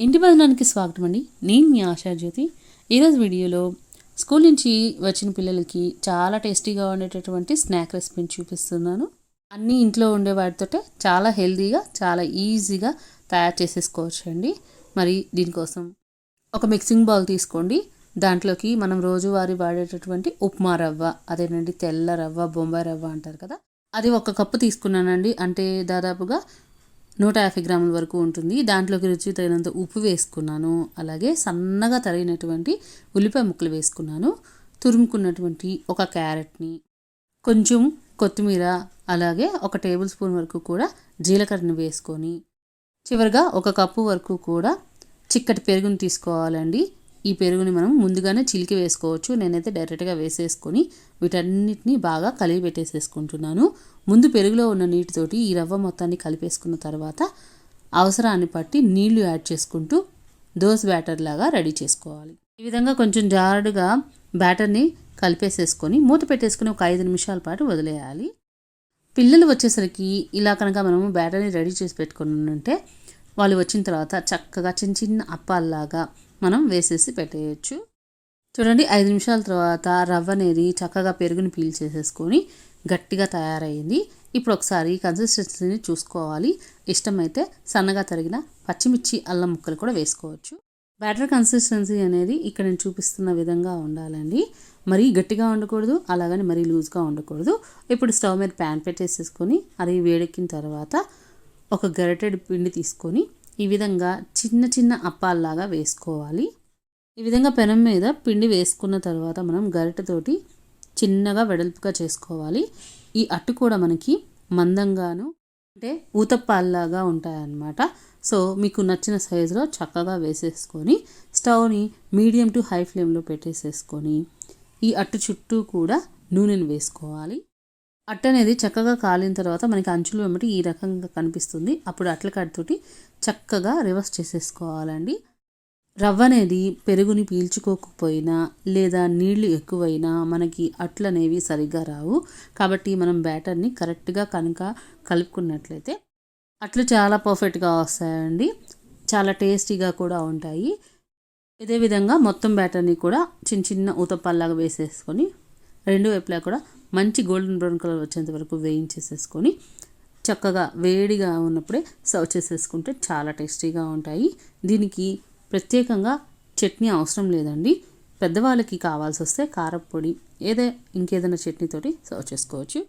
ఇంటి భజనానికి స్వాగతం అండి. నేను మీ ఆశాజ్యోతి ఈరోజు వీడియోలో స్కూల్ నుంచి వచ్చిన పిల్లలకి చాలా టేస్టీగా ఉండేటటువంటి స్నాక్ రెసిపీని చూపిస్తున్నాను. అన్నీ ఇంట్లో ఉండే వాటితోటే చాలా హెల్తీగా చాలా ఈజీగా తయారు చేసేసుకోవచ్చు అండి. మరి దీనికోసం ఒక మిక్సింగ్ బౌల్ తీసుకోండి. దాంట్లోకి మనం రోజువారీ వాడేటటువంటి ఉప్మా రవ్వ అదేనండి తెల్ల రవ్వ బొంబాయి రవ్వ అంటారు కదా అది ఒక కప్పు తీసుకున్నానండి. అంటే దాదాపుగా నూట యాభై గ్రాముల వరకు ఉంటుంది. దాంట్లోకి రుచి తగినంత ఉప్పు వేసుకున్నాను. అలాగే సన్నగా తరిగినటువంటి ఉల్లిపాయ ముక్కలు వేసుకున్నాను. తురుముకున్నటువంటి ఒక క్యారెట్ని కొంచెం కొత్తిమీర అలాగే ఒక టేబుల్ స్పూన్ వరకు కూడా జీలకర్రని వేసుకొని చివరిగా ఒక కప్పు వరకు కూడా చిక్కటి పెరుగుని తీసుకోవాలండి. ఈ పెరుగుని మనం ముందుగానే చిలికి వేసుకోవచ్చు. నేనైతే డైరెక్ట్గా వేసేసుకొని వీటన్నిటిని బాగా కలిపి పెట్టేసేసుకుంటున్నాను. ముందు పెరుగులో ఉన్న నీటితోటి ఈ రవ్వ మొత్తాన్ని కలిపేసుకున్న తర్వాత అవసరాన్ని బట్టి నీళ్ళు యాడ్ చేసుకుంటూ దోశ బ్యాటర్ లాగా రెడీ చేసుకోవాలి. ఈ విధంగా కొంచెం జారుడుగా బ్యాటర్ని కలిపేసేసుకొని మూత పెట్టేసుకుని ఒక ఐదు నిమిషాల పాటు వదిలేయాలి. పిల్లలు వచ్చేసరికి ఇలా కనుక మనము బ్యాటర్ని రెడీ చేసి పెట్టుకుని ఉంటే వాళ్ళు వచ్చిన తర్వాత చక్కగా చిన్న చిన్న అప్పాల్లాగా మనం వేసేసి పెట్టేయచ్చు. చూడండి ఐదు నిమిషాల తర్వాత రవ్వ అనేది చక్కగా పెరుగుని పీల్చేసేసుకొని గట్టిగా తయారైంది. ఇప్పుడు ఒకసారి కన్సిస్టెన్సీని చూసుకోవాలి. ఇష్టమైతే సన్నగా తరిగిన పచ్చిమిర్చి అల్లం ముక్కలు కూడా వేసుకోవచ్చు. బ్యాటర్ కన్సిస్టెన్సీ అనేది ఇక్కడ నేను చూపిస్తున్న విధంగా ఉండాలండి. మరీ గట్టిగా ఉండకూడదు అలాగని మరీ లూజ్గా ఉండకూడదు ఇప్పుడు స్టవ్ మీద ప్యాన్ పెట్టేసేసుకొని అది వేడెక్కిన తర్వాత ఒక గరిటెడ్ పిండి తీసుకొని ఈ విధంగా చిన్న చిన్న అప్పాల్లాగా వేసుకోవాలి. ఈ విధంగా పెనం మీద పిండి వేసుకున్న తర్వాత మనం గరిటెతోటి చిన్నగా వెడల్పుగా చేసుకోవాలి. ఈ అట్టు కూడా మనకి మందంగాను అంటే ఊతప్పాల్లాగా ఉంటాయన్నమాట. సో మీకు నచ్చిన సైజులో చక్కగా వేసేసుకొని స్టవ్ని మీడియం టు హై ఫ్లేమ్లో పెట్టేసేసుకొని ఈ అట్టు చుట్టూ కూడా నూనెను వేసుకోవాలి. అట్ట అనేది చక్కగా కాలిన తర్వాత మనకి అంచులు వెంబడి ఈ రకంగా కనిపిస్తుంది. అప్పుడు అట్ల కట్టుతోటి చక్కగా రివర్స్ చేసేసుకోవాలండి. రవ్వ అనేది పెరుగుని పీల్చుకోకపోయినా లేదా నీళ్ళు ఎక్కువైనా మనకి అట్లు అనేవి సరిగ్గా రావు. కాబట్టి మనం బ్యాటర్ని కరెక్ట్గా కనుక కలుపుకున్నట్లయితే అట్లు చాలా పర్ఫెక్ట్గా వస్తాయండి. చాలా టేస్టీగా కూడా ఉంటాయి. ఇదే విధంగా మొత్తం బ్యాటర్ని కూడా చిన్న చిన్న ఊతప్పల్లాగా వేసేసుకొని రెండు వైపులా కూడా మంచి గోల్డెన్ బ్రౌన్ కలర్ వచ్చేంత వరకు వేయించేసేసుకొని చక్కగా వేడిగా ఉన్నప్పుడే సర్వ్ చేసేసుకుంటే చాలా టేస్టీగా ఉంటాయి. దీనికి ప్రత్యేకంగా చట్నీ అవసరం లేదండి. పెద్దవాళ్ళకి కావాల్సి వస్తే కారపొడి ఏదే ఇంకేదైనా చట్నీతోటి సర్వ్ చేసుకోవచ్చు.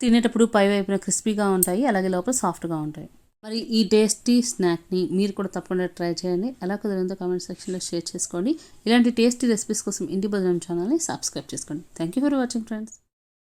తినేటప్పుడు పై వైపున క్రిస్పీగా ఉంటాయి అలాగే లోపల సాఫ్ట్గా ఉంటాయి. మరి ఈ టేస్టీ స్నాక్ని మీరు కూడా తప్పకుండా ట్రై చేయండి. ఎలా కుదిరిందో కామెంట్ సెక్షన్లో షేర్ చేసుకోండి. ఇలాంటి టేస్టీ రెసిపీస్ కోసం ఇంటి భోజనం ఛానల్ని సబ్స్క్రైబ్ చేసుకోండి. Thank you for watching friends